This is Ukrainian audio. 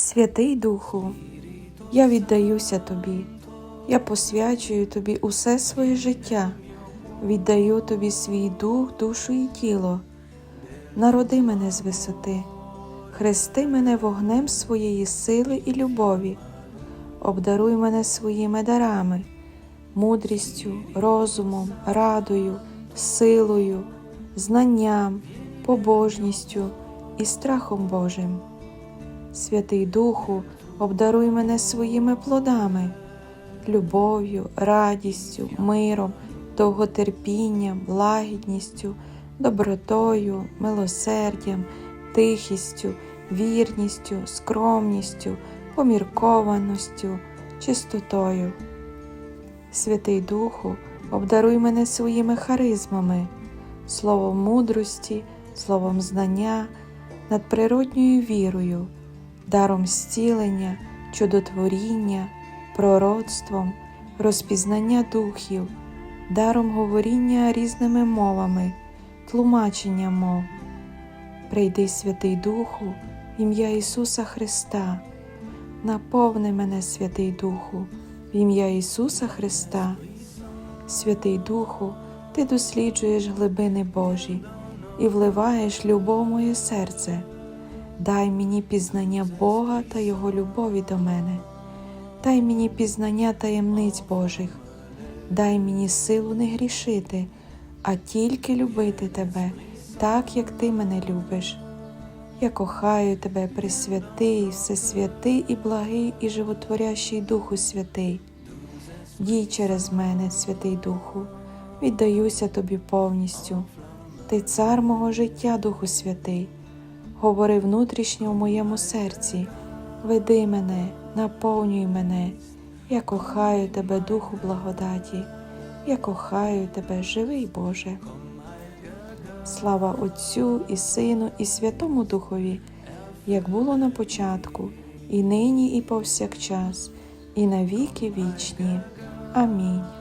Святий Духу, я віддаюся Тобі, я посвячую Тобі усе своє життя, віддаю Тобі свій дух, душу і тіло. Народи мене з висоти, хрести мене вогнем своєї сили і любові, обдаруй мене своїми дарами, мудрістю, розумом, радою, силою, знанням, побожністю і страхом Божим. Святий Духу, обдаруй мене своїми плодами, любов'ю, радістю, миром, довготерпінням, лагідністю, добротою, милосердям, тихістю, вірністю, скромністю, поміркованістю, чистотою. Святий Духу, обдаруй мене своїми харизмами, словом мудрості, словом знання, надприродньою вірою, даром зцілення, чудотворіння, пророцтвом, розпізнання духів, даром говоріння різними мовами, тлумачення мов. Прийди, Святий Духу, в ім'я Ісуса Христа, наповни мене, Святий Духу, в ім'я Ісуса Христа. Святий Духу, Ти досліджуєш глибини Божі і вливаєш любов моє серце. Дай мені пізнання Бога та Його любові до мене, дай мені пізнання таємниць Божих, дай мені силу не грішити, а тільки любити Тебе, так як Ти мене любиш. Я кохаю Тебе, Пресвятий, Всесвятий і благий і животворящий Духу Святий. Дій через мене, Святий Духу, віддаюся Тобі повністю. Ти цар мого життя, Духу Святий, говори внутрішньо в моєму серці, веди мене, наповнюй мене, я кохаю Тебе, Духу благодаті, я кохаю Тебе, живий Боже. Слава Отцю і Сину, і Святому Духові, як було на початку, і нині, і повсякчас, і на віки вічні. Амінь.